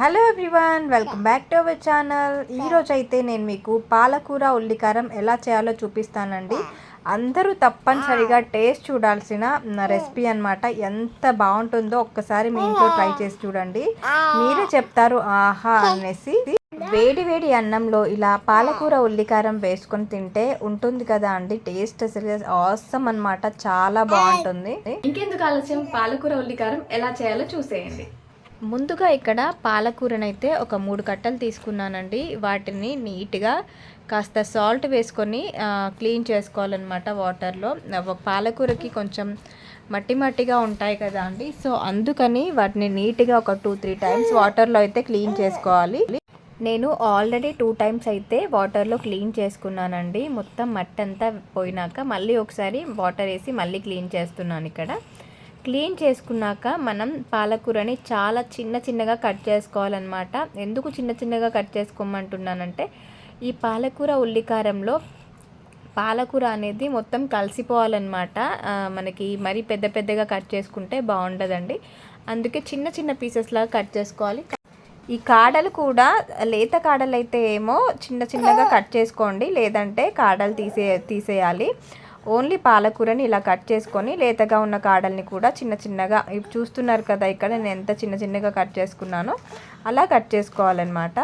Hello everyone welcome back to our channel ఈరోజు అయితే నేను మీకు పాలకూర ఉల్లికారం ఎలా చేయాలో చూపిస్తానండి. అందరూ తప్పనిసరిగా టేస్ట్ చూడాల్సిన రెసిపీ అన్నమాట. ఎంత బాగుంటుందో ఒక్కసారి మీ ఇంట్లో ట్రై చేసి చూడండి. మీరే చెప్తారు ఆహా అనేసి. వేడి వేడి అన్నంలో ఇలా పాలకూర ఉల్లికారం వేసుకొని తింటే ఉంటుంది కదా అండి. టేస్ట్ అసలు అవసరం అన్నమాట. చాలా బాగుంటుంది. ఇంకెందుకు ఆలస్యం? పాలకూర ఉల్లికారం ఎలా చేయాలో చూసేయండి. ముందుగా ఇక్కడ పాలకూరనైతే ఒక మూడు కట్టలు తీసుకున్నానండి. వాటిని నీట్గా కాస్త సాల్ట్ వేసుకొని క్లీన్ చేసుకోవాలన్నమాట వాటర్లో. పాలకూరకి కొంచెం మట్టి మట్టిగా ఉంటాయి కదా అండి. సో అందుకని వాటిని నీట్గా ఒక టూ త్రీ టైమ్స్ వాటర్లో అయితే క్లీన్ చేసుకోవాలి. నేను ఆల్రెడీ టూ టైమ్స్ అయితే వాటర్లో క్లీన్ చేసుకున్నానండి. మొత్తం మట్టి అంతా పోయినాక మళ్ళీ ఒకసారి వాటర్ వేసి మళ్ళీ క్లీన్ చేస్తున్నాను ఇక్కడ. క్లీన్ చేసుకున్నాక మనం పాలకూరని చాలా చిన్న చిన్నగా కట్ చేసుకోవాలన్నమాట. ఎందుకు చిన్న చిన్నగా కట్ చేసుకోమంటున్నానంటే ఈ పాలకూర ఉల్లికారంలో పాలకూర అనేది మొత్తం కలిసిపోవాలన్నమాట. మనకి మరీ పెద్ద పెద్దగా కట్ చేసుకుంటే బాగుండదండి. అందుకే చిన్న చిన్న పీసెస్ లాగా కట్ చేసుకోవాలి. ఈ కాడలు కూడా లేత కాడలు అయితే ఏమో చిన్న చిన్నగా కట్ చేసుకోండి లేదంటే కాడలు తీసే తీసేయాలి. ఓన్లీ పాలకూరని ఇలా కట్ చేసుకొని లేతగా ఉన్న కాడల్ని కూడా చిన్న చిన్నగా చూస్తున్నారు కదా ఇక్కడ నేను ఎంత చిన్న చిన్నగా కట్ చేసుకున్నానో అలా కట్ చేసుకోవాలన్నమాట.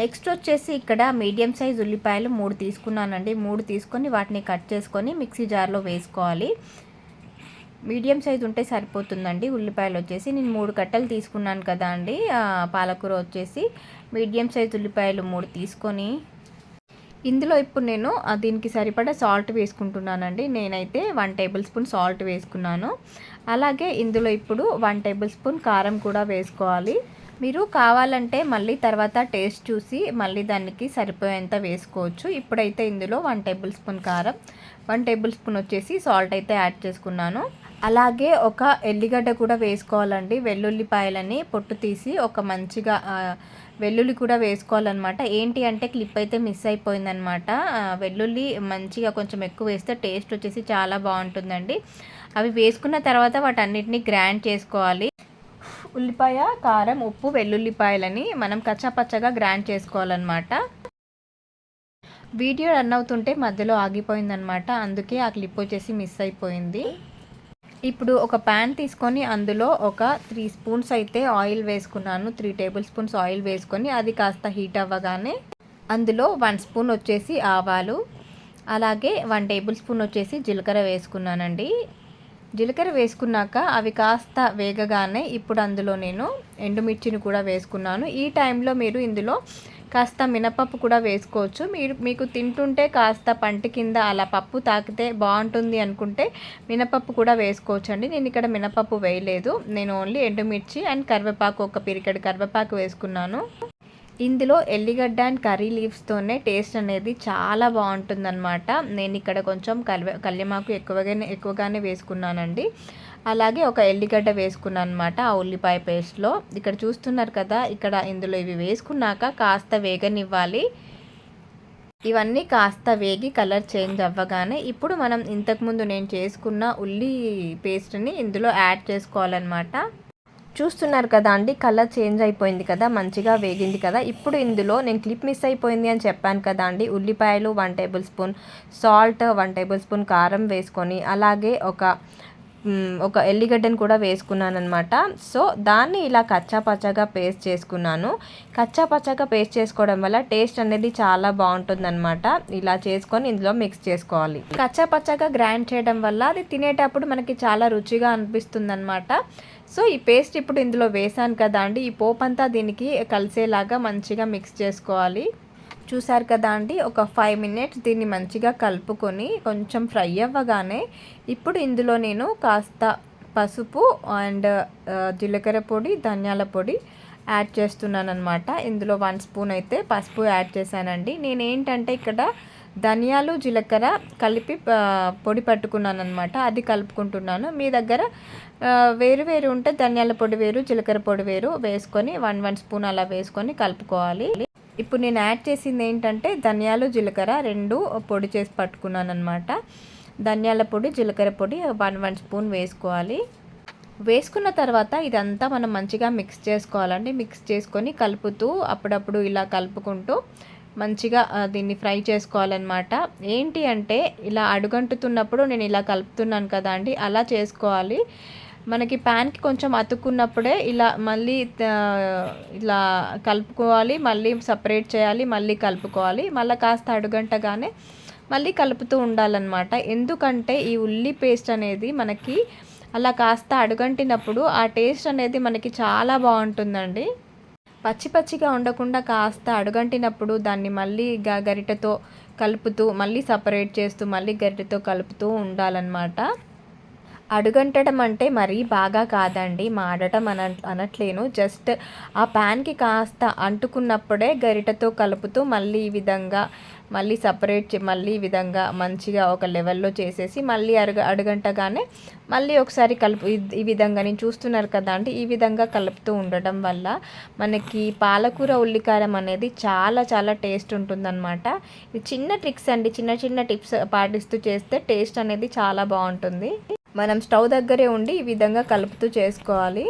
నెక్స్ట్ వచ్చేసి ఇక్కడ మీడియం సైజ్ ఉల్లిపాయలు మూడు తీసుకున్నానండి. మూడు తీసుకొని వాటిని కట్ చేసుకొని మిక్సీ జార్లో వేసుకోవాలి. మీడియం సైజ్ ఉంటే సరిపోతుందండి ఉల్లిపాయలు వచ్చేసి. నేను మూడు కట్టలు తీసుకున్నాను కదా అండి. పాలకూర వచ్చేసి మీడియం సైజ్ ఉల్లిపాయలు మూడు తీసుకొని ఇందులో ఇప్పుడు నేను దీనికి సరిపడా సాల్ట్ వేసుకుంటున్నానండి. నేనైతే వన్ టేబుల్ స్పూన్ సాల్ట్ వేసుకున్నాను. అలాగే ఇందులో ఇప్పుడు వన్ టేబుల్ స్పూన్ కారం కూడా వేసుకోవాలి. మీరు కావాలంటే మళ్ళీ తర్వాత టేస్ట్ చూసి మళ్ళీ దానికి సరిపోయేంత వేసుకోవచ్చు. ఇప్పుడైతే ఇందులో వన్ టేబుల్ స్పూన్ కారం వన్ టేబుల్ స్పూన్ వచ్చేసి సాల్ట్ అయితే యాడ్ చేసుకున్నాను. అలాగే ఒక ఎల్లిగడ్డ కూడా వేసుకోవాలండి. వెల్లుల్లిపాయలని పొట్టు తీసి ఒక మంచిగా వెల్లుల్లి కూడా వేసుకోవాలన్నమాట. ఏంటి అంటే క్లిప్ అయితే మిస్ అయిపోయిందనమాట వెల్లుల్లి మంచిగా కొంచెం ఎక్కువ వేస్తే టేస్ట్ వచ్చేసి చాలా బాగుంటుందండి. అవి వేసుకున్న తర్వాత వాటన్నిటిని గ్రైండ్ చేసుకోవాలి. ఉల్లిపాయ కారం ఉప్పు వెల్లుల్లిపాయలని మనం కచ్చాపచ్చగా గ్రైండ్ చేసుకోవాలన్నమాట. వీడియో రన్ అవుతుంటే మధ్యలో ఆగిపోయిందనమాట అందుకే ఆ క్లిప్ వచ్చేసి మిస్ అయిపోయింది. ఇప్పుడు ఒక ప్యాన్ తీసుకొని అందులో ఒక త్రీ స్పూన్స్ అయితే ఆయిల్ వేసుకున్నాను. త్రీ టేబుల్ స్పూన్స్ ఆయిల్ వేసుకొని అది కాస్త హీట్ అవ్వగానే అందులో వన్ స్పూన్ వచ్చేసి ఆవాలు. అలాగే వన్ టేబుల్ స్పూన్ వచ్చేసి జీలకర్ర వేసుకున్నానండి. జీలకర్ర వేసుకున్నాక అవి కాస్త వేగగానే ఇప్పుడు అందులో నేను ఎండుమిర్చిని కూడా వేసుకున్నాను. ఈ టైంలో మీరు ఇందులో కాస్త మినపప్పు కూడా వేసుకోవచ్చు. మీరు మీకు తింటుంటే కాస్త పంట కింద అలా పప్పు తాకితే బాగుంటుంది అనుకుంటే మినపప్పు కూడా వేసుకోవచ్చు అండి నేను ఇక్కడ మినపప్పు వేయలేదు. నేను ఓన్లీ ఎండుమిర్చి అండ్ కరివేపాకు ఒక పిరికెడు కరివేపాకు వేసుకున్నాను. ఇందులో ఎల్లిగడ్డ అండ్ కర్రీ లీవ్స్తోనే టేస్ట్ అనేది చాలా బాగుంటుందన్నమాట. నేను ఇక్కడ కొంచెం కల్వే కల్యమాకు ఎక్కువగానే ఎక్కువగానే వేసుకున్నానండి. అలాగే ఒక ఎల్లిగడ్డ వేసుకున్నాను అనమాట ఆ ఉల్లిపాయ పేస్ట్లో. ఇక్కడ చూస్తున్నారు కదా ఇక్కడ ఇందులో ఇవి వేసుకున్నాక కాస్త వేగనివ్వాలి. ఇవన్నీ కాస్త వేగి కలర్ చేంజ్ అవ్వగానే ఇప్పుడు మనం ఇంతకుముందు నేను చేసుకున్న ఉల్లి పేస్ట్ని ఇందులో యాడ్ చేసుకోవాలన్నమాట. చూస్తున్నారు కదా అండి కలర్ చేంజ్ అయిపోయింది కదా మంచిగా వేగింది కదా. ఇప్పుడు ఇందులో నేను క్లిప్ మిస్ అయిపోయింది అని చెప్పాను కదా అండి. ఉల్లిపాయలు one tablespoon salt one tablespoon కారం వేసుకొని అలాగే ఒక ఒక ఎల్లిగడ్డను కూడా వేసుకున్నాను అనమాట సో దాన్ని ఇలా కచ్చా పచ్చగా పేస్ట్ చేసుకున్నాను. కచ్చా పచ్చగా పేస్ట్ చేసుకోవడం వల్ల టేస్ట్ అనేది చాలా బాగుంటుందన్నమాట. ఇలా చేసుకొని ఇందులో మిక్స్ చేసుకోవాలి. కచ్చా పచ్చగా గ్రైండ్ చేయడం వల్ల అది తినేటప్పుడు మనకి చాలా రుచిగా అనిపిస్తుంది సో ఈ పేస్ట్ ఇప్పుడు ఇందులో వేసాను కదా అండి. ఈ పోపు అంతా దీనికి కలిసేలాగా మంచిగా మిక్స్ చేసుకోవాలి. చూసారు కదా అండి ఒక ఫైవ్ మినిట్స్ దీన్ని మంచిగా కలుపుకొని కొంచెం ఫ్రై అవ్వగానే ఇప్పుడు ఇందులో నేను కాస్త పసుపు అండ్ జీలకర్ర పొడి ధనియాల పొడి యాడ్ చేస్తున్నాను అనమాట ఇందులో వన్ స్పూన్ అయితే పసుపు యాడ్ చేశానండి. నేను ఏంటంటే ఇక్కడ ధనియాలు జీలకర్ర కలిపి పొడి పట్టుకున్నాను అనమాట అది కలుపుకుంటున్నాను. మీ దగ్గర వేరు వేరు ఉంటే ధనియాల పొడి వేరు జీలకర్ర పొడి వేరు వేసుకొని వన్ వన్ స్పూన్ అలా వేసుకొని కలుపుకోవాలి. ఇప్పుడు నేను యాడ్ చేసింది ఏంటంటే ధనియాలు జీలకర్ర రెండు పొడి చేసి పట్టుకున్నాను అనమాట ధనియాల పొడి జీలకర్ర పొడి వన్ వన్ స్పూన్ వేసుకోవాలి. వేసుకున్న తర్వాత ఇదంతా మనం మంచిగా మిక్స్ చేసుకోవాలండి. మిక్స్ చేసుకొని కలుపుతూ అప్పుడప్పుడు ఇలా కలుపుకుంటూ మంచిగా దీన్ని ఫ్రై చేసుకోవాలన్నమాట. ఏంటి అంటే ఇలా అడుగంటుతున్నప్పుడు నేను ఇలా కలుపుతున్నాను కదా అండి అలా చేసుకోవాలి. మనకి ప్యాన్కి కొంచెం అతుక్కున్నప్పుడే ఇలా మళ్ళీ ఇలా కలుపుకోవాలి మళ్ళీ సపరేట్ చేయాలి మళ్ళీ కలుపుకోవాలి. మళ్ళీ కాస్త అడుగంటగానే మళ్ళీ కలుపుతూ ఉండాలన్నమాట. ఎందుకంటే ఈ ఉల్లి పేస్ట్ అనేది మనకి అలా కాస్త అడుగంటినప్పుడు ఆ టేస్ట్ అనేది మనకి చాలా బాగుంటుందండి. పచ్చి పచ్చిగా ఉండకుండా కాస్త అడుగంటినప్పుడు దాన్ని మళ్ళీ గ గరిటెతో కలుపుతూ మళ్ళీ సపరేట్ చేస్తూ మళ్ళీ గరిటెతో కలుపుతూ ఉండాలన్నమాట. అడుగంటడం అంటే మరీ బాగా కాదండి. మాడటం అన అనట్లేను. జస్ట్ ఆ ప్యాన్కి కాస్త అంటుకున్నప్పుడే గరిటతో కలుపుతూ మళ్ళీ ఈ విధంగా మళ్ళీ సపరేట్ మళ్ళీ ఈ విధంగా మంచిగా ఒక లెవెల్లో చేసేసి మళ్ళీ అడుగ అడుగంటగానే మళ్ళీ ఒకసారి కలుపు ఈ- ఈ విధంగా నేను చూస్తున్నారు కదా అంటే ఈ విధంగా కలుపుతూ ఉండడం వల్ల మనకి పాలకూర ఉల్లికారం అనేది చాలా చాలా టేస్ట్ ఉంటుందన్నమాట. ఇది చిన్న ట్రిక్స్ అండి. చిన్న చిన్న టిప్స్ పాటిస్తూ చేస్తే టేస్ట్ అనేది చాలా బాగుంటుంది. మనం స్టవ్ దగ్గరే ఉండి ఈ విధంగా కలుపుతూ చేసుకోవాలి.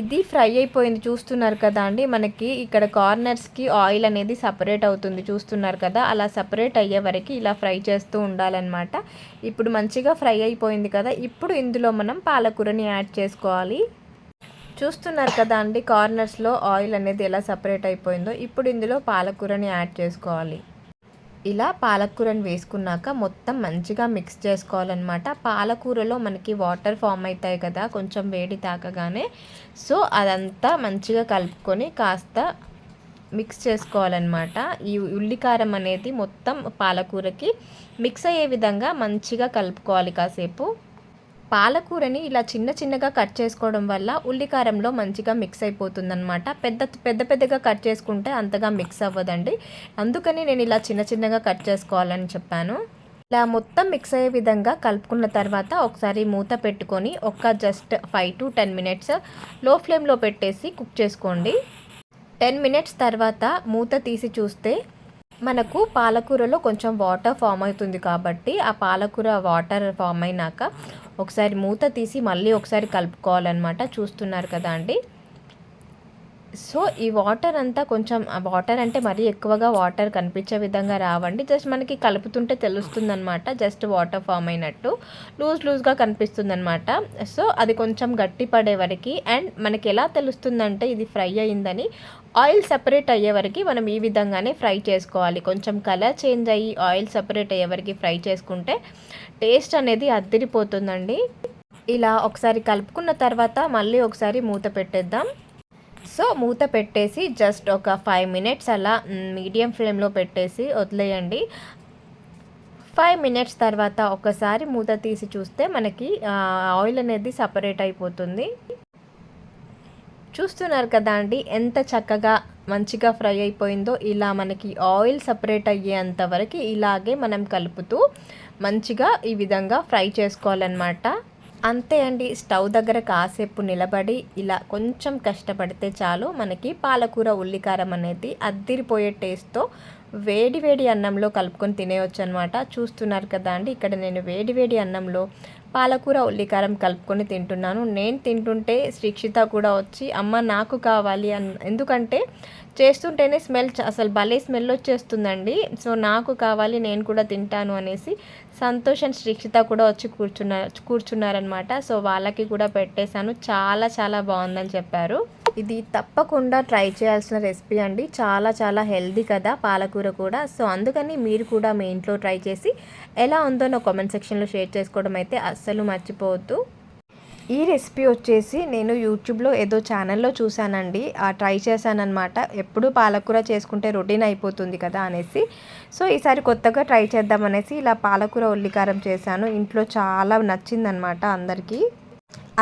ఇది ఫ్రై అయిపోయింది చూస్తున్నారు కదా అండి. మనకి ఇక్కడ కార్నర్స్కి ఆయిల్ అనేది సపరేట్ అవుతుంది చూస్తున్నారు కదా. అలా సపరేట్ అయ్యే వరకు ఇలా ఫ్రై చేస్తూ ఉండాలన్నమాట. ఇప్పుడు మంచిగా ఫ్రై అయిపోయింది కదా. ఇప్పుడు ఇందులో మనం పాలకూరని యాడ్ చేసుకోవాలి. చూస్తున్నారు కదా అండి కార్నర్స్లో ఆయిల్ అనేది ఎలా సపరేట్ అయిపోయిందో. ఇప్పుడు ఇందులో పాలకూరని యాడ్ చేసుకోవాలి. ఇలా పాలకూరని వేసుకున్నాక మొత్తం మంచిగా మిక్స్ చేసుకోవాలన్నమాట. పాలకూరలో మనకి వాటర్ ఫామ్ అవుతాయి కదా కొంచెం వేడి తాకగానే. సో అదంతా మంచిగా కలుపుకొని కాస్త మిక్స్ చేసుకోవాలన్నమాట. ఈ ఉల్లికారం అనేది మొత్తం పాలకూరకి మిక్స్ అయ్యే విధంగా మంచిగా కలుపుకోవాలి కాసేపు. పాలకూరని ఇలా చిన్న చిన్నగా కట్ చేసుకోవడం వల్ల ఉల్లికారంలో మంచిగా మిక్స్ అయిపోతుందన్నమాట. పెద్ద పెద్ద పెద్దగా కట్ చేసుకుంటే అంతగా మిక్స్ అవ్వదండి. అందుకని నేను ఇలా చిన్న చిన్నగా కట్ చేసుకోవాలని చెప్పాను. ఇలా మొత్తం మిక్స్ అయ్యే విధంగా కలుపుకున్న తర్వాత ఒకసారి మూత పెట్టుకొని ఒక్క జస్ట్ ఫైవ్ టు టెన్ మినిట్స్లో ఫ్లేమ్లో పెట్టేసి కుక్ చేసుకోండి. టెన్ మినిట్స్ తర్వాత మూత తీసి చూస్తే మనకు పాలకూరలో కొంచెం వాటర్ ఫామ్ అవుతుంది కాబట్టి ఆ పాలకూర వాటర్ ఫామ్ అయినాక ఒకసారి మూత తీసి మళ్ళీ ఒకసారి కలుపుకోవాలన్నమాట. చూస్తున్నారు కదా అండి. సో ఈ వాటర్ అంతా కొంచెం వాటర్ అంటే మరీ ఎక్కువగా వాటర్ కనిపించే విధంగా రావండి. జస్ట్ మనకి కలుపుతుంటే తెలుస్తుంది అనమాట జస్ట్ వాటర్ ఫామ్ అయినట్టు. లూజ్ లూజ్గా కనిపిస్తుంది అనమాట సో అది కొంచెం గట్టి పడే వరకు. అండ్ మనకి ఎలా తెలుస్తుందంటే ఇది ఫ్రై అయిందని ఆయిల్ సపరేట్ అయ్యే వరకు మనం ఈ విధంగానే ఫ్రై చేసుకోవాలి. కొంచెం కలర్ చేంజ్ అయ్యి ఆయిల్ సపరేట్ అయ్యే వరకు ఫ్రై చేసుకుంటే టేస్ట్ అనేది అద్దరిపోతుందండి ఇలా ఒకసారి కలుపుకున్న తర్వాత మళ్ళీ ఒకసారి మూత పెట్టేద్దాం. సో మూత పెట్టేసి జస్ట్ ఒక ఫైవ్ మినిట్స్ అలా మీడియం ఫ్లేమ్లో పెట్టేసి వదిలేయండి. ఫైవ్ మినిట్స్ తర్వాత ఒకసారి మూత తీసి చూస్తే మనకి ఆయిల్ అనేది సపరేట్ అయిపోతుంది. చూస్తున్నారు కదా అండి ఎంత చక్కగా మంచిగా ఫ్రై అయిపోయిందో ఇలా మనకి ఆయిల్ సపరేట్ అయ్యేంత వరకు ఇలాగే మనం కలుపుతూ మంచిగా ఈ విధంగా ఫ్రై చేసుకోవాలన్నమాట. అంతే అండి స్టవ్ దగ్గర కాసేపు నిలబడి ఇలా కొంచెం కష్టపడితే చాలు మనకి పాలకూర ఉల్లికారం అనేది అద్దిరిపోయే టేస్ట్తో వేడి వేడి అన్నంలో కలుపుకొని తినేయొచ్చు అనమాట చూస్తున్నారు కదా అండి ఇక్కడ నేను వేడి వేడి అన్నంలో పాలకూర ఉల్లికారం కలుపుకొని తింటున్నాను. నేను తింటుంటే శ్రీక్షిత కూడా వచ్చి అమ్మ నాకు కావాలి అన్ ఎందుకంటే చేస్తుంటేనే స్మెల్ అసలు భలే స్మెల్ వచ్చేస్తుందండి. సో నాకు కావాలి నేను కూడా తింటాను అనేసి సంతోష్ అండ్ శ్రీక్షిత కూడా వచ్చి కూర్చున్నారు కూర్చున్నారనమాట సో వాళ్ళకి కూడా పెట్టేశాను. చాలా చాలా బాగుందని చెప్పారు. ఇది తప్పకుండా ట్రై చేయాల్సిన రెసిపీ అండి. చాలా చాలా హెల్దీ కదా పాలకూర కూడా. సో అందుకని మీరు కూడా మీ ఇంట్లో ట్రై చేసి ఎలా ఉందో నా కామెంట్ సెక్షన్లో షేర్ చేసుకోవడం అయితే అస్సలు మర్చిపోవద్దు. ఈ రెసిపీ వచ్చేసి నేను యూట్యూబ్లో ఏదో ఛానల్లో చూశానండి. ఆ ట్రై చేశానన్నమాట. ఎప్పుడు పాలకూర చేసుకుంటే రొటీన్ అయిపోతుంది కదా అనేసి. సో ఈసారి కొత్తగా ట్రై చేద్దామనేసి ఇలా పాలకూర ఉల్లికారం చేశాను. ఇంట్లో చాలా నచ్చిందనమాట అందరికీ.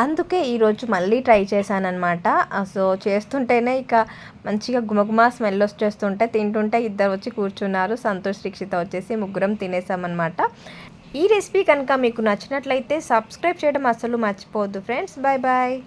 అందుకే ఈరోజు మళ్ళీ ట్రై చేశానమాట సో చేస్తుంటేనే ఇక మంచిగా గుమగుమ స్మెల్ వచ్చేస్తుంటే తింటుంటే ఇద్దరు వచ్చి కూర్చున్నారు. సంతోష్ దీక్షిత వచ్చేసి ముగ్గురం తినేసామన్నమాట. ఈ రెసిపీ కనుక మీకు నచ్చినట్లయితే సబ్స్క్రైబ్ చేయడం అస్సలు మర్చిపోవద్దు ఫ్రెండ్స్. Bye bye